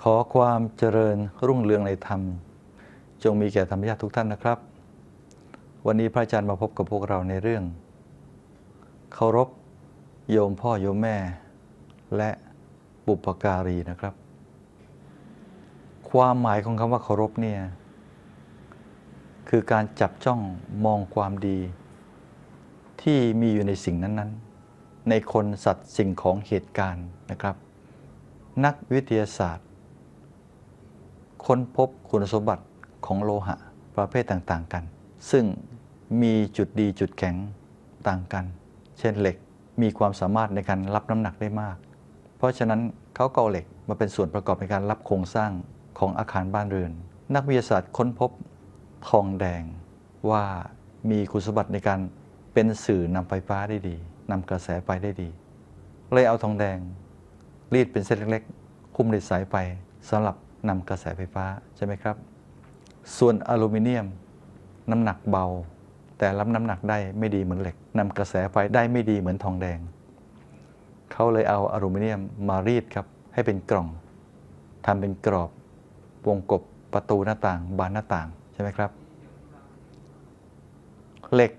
ขอความเจริญรุ่งเรืองในธรรม จงมีแก่ธรรมญาติทุกท่านนะครับ วันนี้พระอาจารย์มาพบกับพวกเราในเรื่อง เคารพโยมพ่อโยมแม่ และบุปการีนะครับ ความหมายของคำว่าเคารพเนี่ยคือการจับจ้องมองความดี ที่มีอยู่ในสิ่งนั้น ๆ ในคนสัตว์สิ่งของเหตุการณ์นะครับ นักวิทยาศาสตร์ ค้นพบคุณสมบัติของโลหะประเภทต่างๆกัน ซึ่งมีจุดดีจุดแข็งต่างกัน เช่นเหล็กมีความสามารถในการรับน้ำหนักได้มาก เพราะฉะนั้นเขาก็เอาเหล็กมาเป็นส่วนประกอบในการรับโครงสร้างของอาคารบ้านเรือน นักวิทยาศาสตร์ค้นพบทองแดงว่ามีคุณสมบัติในการเป็นสื่อนำไฟฟ้าได้ดีนำกระแสไฟได้ดี เลยเอาทองแดง รีดเป็นเส้นเล็กๆ คุ้มด้วยสายไฟสำหรับ นำกระแสไฟฟ้าใช่ไหมครับ ส่วนอลูมิเนียม น้ำหนักเบา แต่รับน้ำหนักได้ไม่ดีเหมือนเหล็กนำกระแสไฟได้ไม่ดีเหมือนทองแดง เขาเลยเอาอลูมิเนียมมารีดครับให้เป็นกล่องทำเป็นกรอบวงกบประตูหน้าต่าง บานหน้าต่างใช่ไหมครับ เหล็ก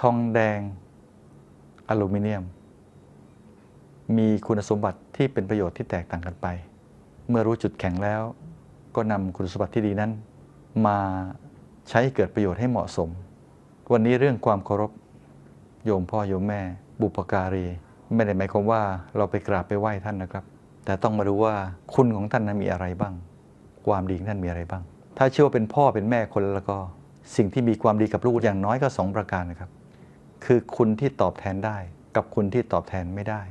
ทองแดง อลูมิเนียม มีคุณสมบัติที่เป็นประโยชน์ที่แตกต่างกันไป เมื่อรู้จุดแข็งแล้ว ก็นำคุณสมบัติที่ดีนั้น มาใช้เกิดประโยชน์ให้เหมาะสม วันนี้เรื่องความเคารพ โยมพ่อโยมแม่ บุปการี ไม่ได้หมายความว่าเราไปกราบไปไหว้ท่านนะครับ แต่ต้องมาดูว่าคุณของท่านนั้นมีอะไรบ้าง ความดีของท่านมีอะไรบ้าง ถ้าเชื่อว่าเป็นพ่อเป็นแม่คนแล้วก็สิ่งที่มีความดีกับลูกอย่างน้อยก็สองประการนะครับ คือคุณที่ตอบแทนได้ กับคุณที่ตอบแทนไม่ได้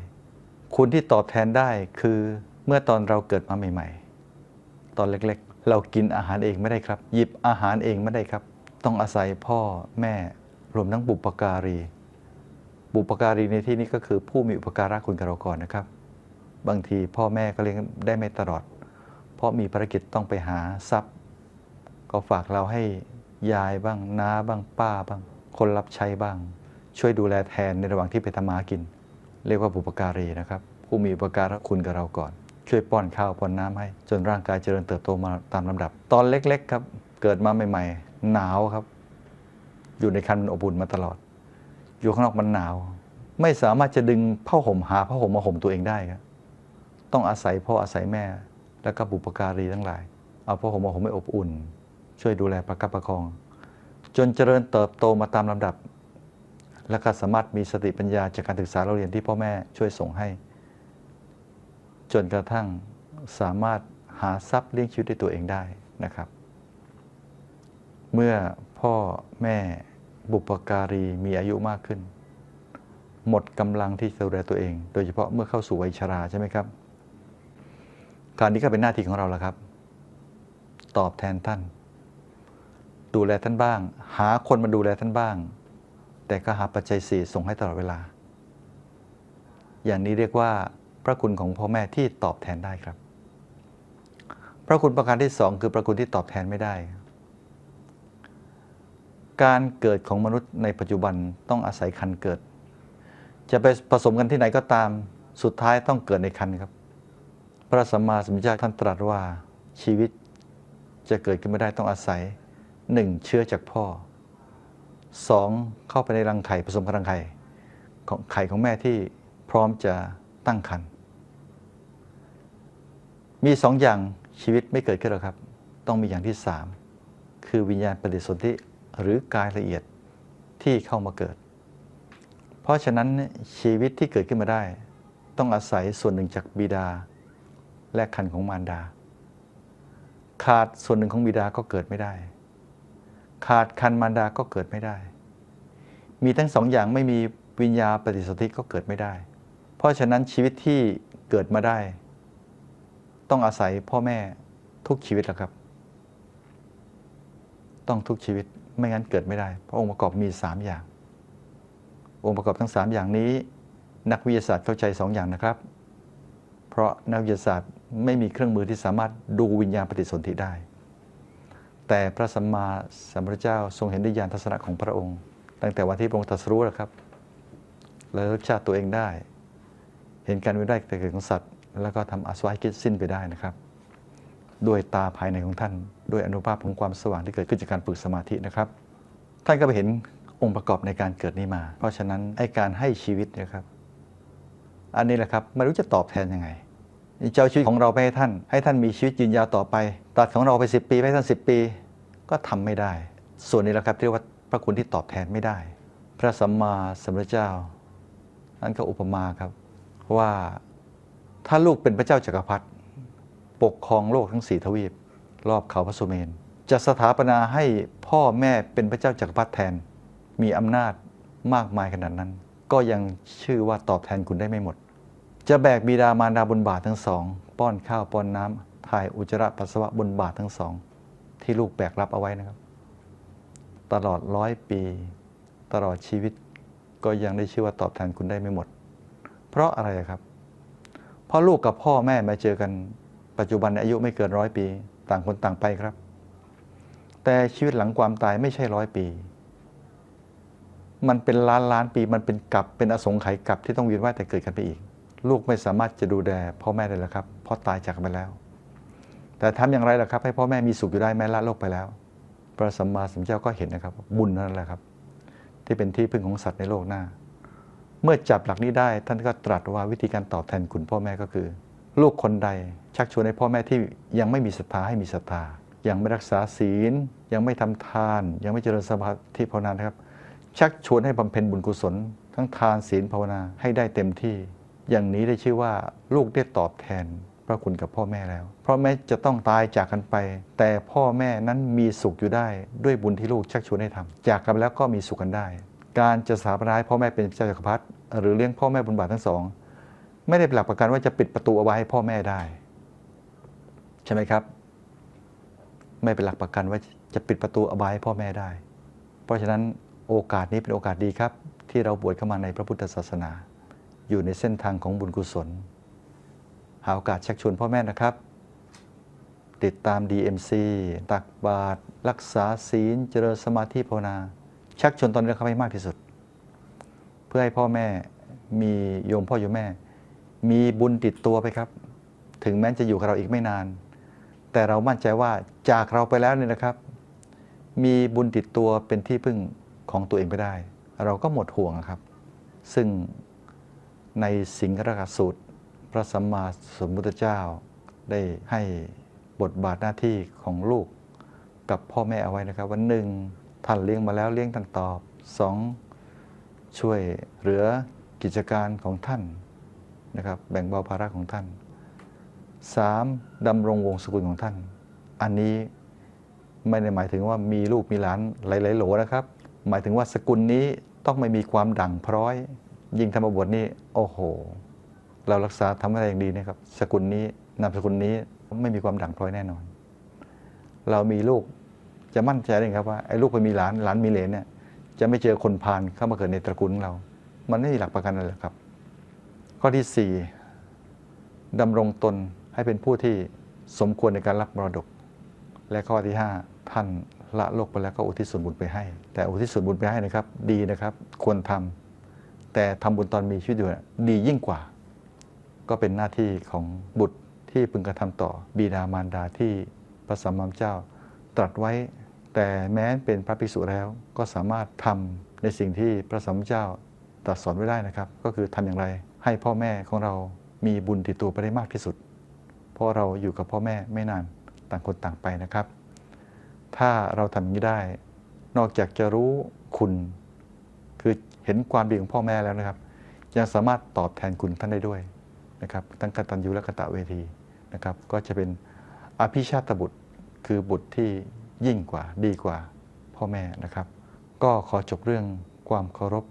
คุณที่ตอบแทนได้คือ เมื่อตอนเราเกิดมาใหม่ ๆ ตอนเล็กๆ เรากินอาหารเองไม่ได้ครับ หยิบอาหารเองไม่ได้ครับ ต้องอาศัยพ่อแม่รวมทั้งบุปการี บุปการีในที่นี้ก็คือผู้มีอุปการะคุณกับเราก่อนนะครับ บางทีพ่อแม่ก็เลี้ยงได้ไม่ตลอด เพราะมีภารกิจต้องไปหาทรัพย์ ก็ฝากเราให้ยายบ้างน้าบ้างป้าบ้าง คนรับใช้บ้าง ช่วยดูแลแทนในระหว่างที่ไปทำมาหากิน เรียกว่าบุปการีนะครับ ผู้มีอุปการะคุณกับเราก่อน ช่วยป้อนข้าวป้อนน้ำให้ จนร่างกายเจริญเติบโตมาตามลำดับ ตอนเล็ก ๆ ครับ เกิดมาใหม่ ๆ หนาวครับ อยู่ในคันมันอบอุ่นมาตลอด อยู่ข้างนอกมันหนาว ไม่สามารถจะดึงผ้าห่มหาผ้าห่มมาห่มตัวเองได้ครับต้องอาศัยพ่ออาศัยแม่ แล้วก็บุปการีทั้งหลาย เอาผ้าห่มมาห่มให้อบอุ่น ช่วยดูแลประคับประคอง จนเจริญเติบโตมาตามลำดับ และก็สามารถมีสติปัญญาจากการศึกษาเราเรียนที่พ่อแม่ช่วยส่งให้ จนกระทั่งสามารถหาทรัพย์เลี้ยงชีวิตด้วยตัวเองได้นะครับ เมื่อพ่อแม่บุปการีมีอายุมากขึ้น หมดกำลังที่จะดูแลตัวเอง โดยเฉพาะเมื่อเข้าสู่วัยชราใช่ไหมครับ การนี้ก็เป็นหน้าที่ของเราแล้วครับ ตอบแทนท่าน ดูแลท่านบ้าง หาคนมาดูแลท่านบ้าง แต่ก็หาปัจจัยสี่ส่งให้ตลอดเวลา อย่างนี้เรียกว่า ระคุณของพ่อแม่ที่ตอบแทนได้ครับ พระคุณประการที่สองคือพระคุณที่ตอบแทนไม่ได้ การเกิดของมนุษย์ในปัจจุบันต้องอาศัยคันเกิด จะไปผสมกันที่ไหนก็ตามสุดท้ายต้องเกิดในคันครับ พระสัมมาสัมพุทธเจ้าท่านตรัสว่าชีวิตจะเกิดขึ้นไม่ได้ต้องอาศัยหนึ่งเชื้อจากพ่อสองเข้าไปในรังไข่ผสมกับรังไข่ของไข่ของแม่ที่พร้อมจะตั้งครรภ์ มีสองอย่างชีวิตไม่เกิดขึ้นหรอกครับ ต้องมีอย่างที่สามคือวิญญาณปฏิสนธิหรือกายละเอียดที่เข้ามาเกิด เพราะฉะนั้นชีวิตที่เกิดขึ้นมาได้ ต้องอาศัยส่วนหนึ่งจากบิดา และคันของมารดา ขาดส่วนหนึ่งของบิดาก็เกิดไม่ได้ ขาดคันมารดาก็เกิดไม่ได้ มีทั้งสองอย่างไม่มีวิญญาณปฏิสนธิก็เกิดไม่ได้ เพราะฉะนั้นชีวิตที่เกิดมาได้ ต้องอาศัยพ่อแม่ทุกชีวิตแล้วครับ ต้องทุกชีวิตไม่งั้นเกิดไม่ได้ เพราะองค์ประกอบมี 3 อย่าง องค์ประกอบทั้ง 3 อย่างนี้ นักวิทยาศาสตร์เข้าใจ 2 อย่างนะครับ เพราะนักวิทยาศาสตร์ไม่มีเครื่องมือที่สามารถดูวิญญาณปฏิสนธิได้ แต่พระสัมมาสัมพุทธเจ้าทรงเห็นด้วยญาณทัศนะของพระองค์ ตั้งแต่วันที่พระองค์ตรัสรู้แล้วครับ และรสชาติตัวเองได้ เห็นการวิได้แต่เกิดของสัตว์ แล้วก็ทำอสวะให้คิดสิ้นไปได้นะครับ ด้วยตาภายในของท่าน ด้วยอนุภาพของความสว่างที่เกิดขึ้นจากการฝึกสมาธินะครับ ท่านก็ไปเห็นองค์ประกอบในการเกิดนี้มา เพราะฉะนั้นไอ้การให้ชีวิตนะครับ อันนี้แหละครับไม่รู้จะตอบแทนยังไงเจ้าชีวิตของเราไปให้ท่าน ให้ท่านมีชีวิตยืนยาวต่อไป ตัดของเราไป 10 ปีให้ท่าน 10 ปี ก็ทำไม่ได้ ส่วนนี้แหละครับที่เรียกว่าพระคุณที่ตอบแทนไม่ได้ พระสัมมาสัมพุทธเจ้านั่นก็อุปมาครับว่า ถ้าลูกเป็นพระเจ้าจักรพรรดิปกครองโลกทั้งสี่ทวีป รอบเขาพระสุเมน จะสถาปนาให้พ่อแม่เป็นพระเจ้าจักรพรรดิแทน มีอำนาจมากมายขนาดนั้น ก็ยังชื่อว่าตอบแทนคุณได้ไม่หมด จะแบกบิดามารดาบนบาททั้งสอง ป้อนข้าวป้อนน้ำถ่ายอุจจาระปัสสาวะบนบาททั้งสอง ที่ลูกแบกรับเอาไว้นะครับ ตลอดร้อยปี ตลอดชีวิต ก็ยังได้ชื่อว่าตอบแทนคุณได้ไม่หมด เพราะอะไรครับ เพราะลูกกับพ่อแม่มาเจอกัน ปัจจุบันอายุไม่เกินร้อยปี ต่างคนต่างไปครับ แต่ชีวิตหลังความตายไม่ใช่ร้อยปี มันเป็นล้านล้านปีมันเป็นกลับเป็นอสงไขยกลับที่ต้องเวียนว่ายแต่เกิดกันไปอีก ลูกไม่สามารถจะดูแลพ่อแม่ได้แล้วครับเพราะตายจากไปแล้ว แต่ทำอย่างไรล่ะครับ ให้พ่อแม่มีสุขอยู่ได้แม้ละโลกไปแล้ว พระสัมมาสัมพุทธเจ้าก็เห็นนะครับ บุญนั่นแหละครับ ที่เป็นที่พึ่งของสัตว์ในโลกหน้า เมื่อจับหลักนี้ได้ท่านก็ตรัสว่าวิธีการตอบแทนคุณพ่อแม่ก็คือ ลูกคนใดชักชวนให้พ่อแม่ที่ยังไม่มีศรัทธาให้มีศรัทธายังไม่รักษาศีล ยังไม่ทำทาน ยังไม่เจริญสมาธิภาวนานะครับ ชักชวนให้บำเพ็ญบุญกุศล ทั้งทานศีลภาวนาให้ได้เต็มที่ อย่างนี้ได้ชื่อว่าลูกได้ตอบแทนพระคุณกับพ่อแม่แล้ว เพราะแม้จะต้องตายจากกันไป แต่พ่อแม่นั้นมีสุขอยู่ได้ด้วยบุญที่ลูกชักชวนให้ทำจากกันแล้วก็มีสุขกันได้ การจะสถาปนาให้พ่อแม่เป็นเจ้าจักรพรรดิหรือเลี้ยงพ่อแม่บนบาททั้งสอง ไม่ได้เป็นหลักประกันว่าจะปิดประตูเอาไว้ให้พ่อแม่ได้ ใช่ไหมครับ ไม่เป็นหลักประกันว่าจะปิดประตูอบายให้พ่อแม่ได้ เพราะฉะนั้นโอกาสนี้เป็นโอกาสดีครับ ที่เราบวชเข้ามาในพระพุทธศาสนา อยู่ในเส้นทางของบุญกุศล หาโอกาสชักชวนพ่อแม่นะครับ ติดตาม DMC ตักบาตรรักษาศีล เจริญสมาธิภาวนา ชักชวนตอนนี้เข้าให้มากที่สุด เพื่อให้พ่อแม่มีโยมพ่อโยมแม่ มีบุญติดตัวไปครับ ถึงแม้จะอยู่กับเราอีกไม่นาน แต่เรามั่นใจว่าจากเราไปแล้วเนี่ยนะครับ มีบุญติดตัวเป็นที่พึ่งของตัวเองไปได้ เราก็หมดห่วงครับ ซึ่งในสิงหรกสูตร พระสัมมาสัมพุทธเจ้าได้ให้บทบาทหน้าที่ของลูกกับพ่อแม่เอาไว้นะครับ วันหนึ่ง ท่านเลี้ยงมาแล้วเลี้ยงท่านตอบสองช่วยเหลือกิจการของท่านนะครับแบ่งเบาภาระของท่านสามดำรงวงศกุลของท่าน อันนี้ไม่ได้หมายถึงว่ามีลูกมีหลานหลายๆโหลนะครับ หมายถึงว่าสกุลนี้ต้องไม่มีความดังพร้อย ยิ่งธรรมบทนี่โอ้โห เรารักษาทำอะไรอย่างดีนะครับ สกุลนี้นามสกุลนี้ไม่มีความด่างพร้อยแน่นอน เรามีลูก จะมั่นใจเลยครับว่าไอ้ลูกไปมีหลานหลานมีเหลนเนี่ยจะไม่เจอคนพาลเข้ามาเกิดในตระกูลของเรา มันไม่มีหลักประกันอะไรครับ ข้อที่สี่ดำรงตนให้เป็นผู้ที่สมควรในการรับมรดก และข้อที่ห้าท่านละโลกไปแล้วก็อุทิศส่วนบุญไปให้ แต่อุทิศส่วนบุญไปให้นะครับ ดีนะครับ ควรทำแต่ทำบุญตอนมีชีวิตอยู่ดียิ่งกว่า ก็เป็นหน้าที่ของบุตรที่พึงกระทำต่อ บิดามารดาที่พระสัมมาสัมพุทธเจ้าตรัสไว้ แต่แม้เป็นพระภิกษุแล้วก็สามารถทำในสิ่งที่พระสัมมาสัมพุทธเจ้าตรัสสอนไว้ได้นะครับ ก็คือทำอย่างไร ให้พ่อแม่ของเรามีบุญติดตัวไปได้มากที่สุด เพราะเราอยู่กับพ่อแม่ไม่นานต่างคนต่างไปนะครับ ถ้าเราทำอย่างนี้ได้ นอกจากจะรู้คุณ คือเห็นความดีของพ่อแม่แล้วนะครับ ยังสามารถตอบแทนคุณท่านได้ด้วยนะครับทั้งกตัญญูและกะตะเวทีนะครับ ก็จะเป็นอภิชาตบุตรคือบุตรที่ ยิ่งกว่าดีกว่าพ่อแม่นะครับ ก็ขอจบเรื่องความเคารพ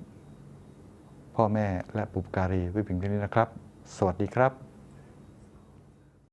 พ่อแม่และบุปการีไว้เพียงเท่านี้นะครับ สวัสดีครับ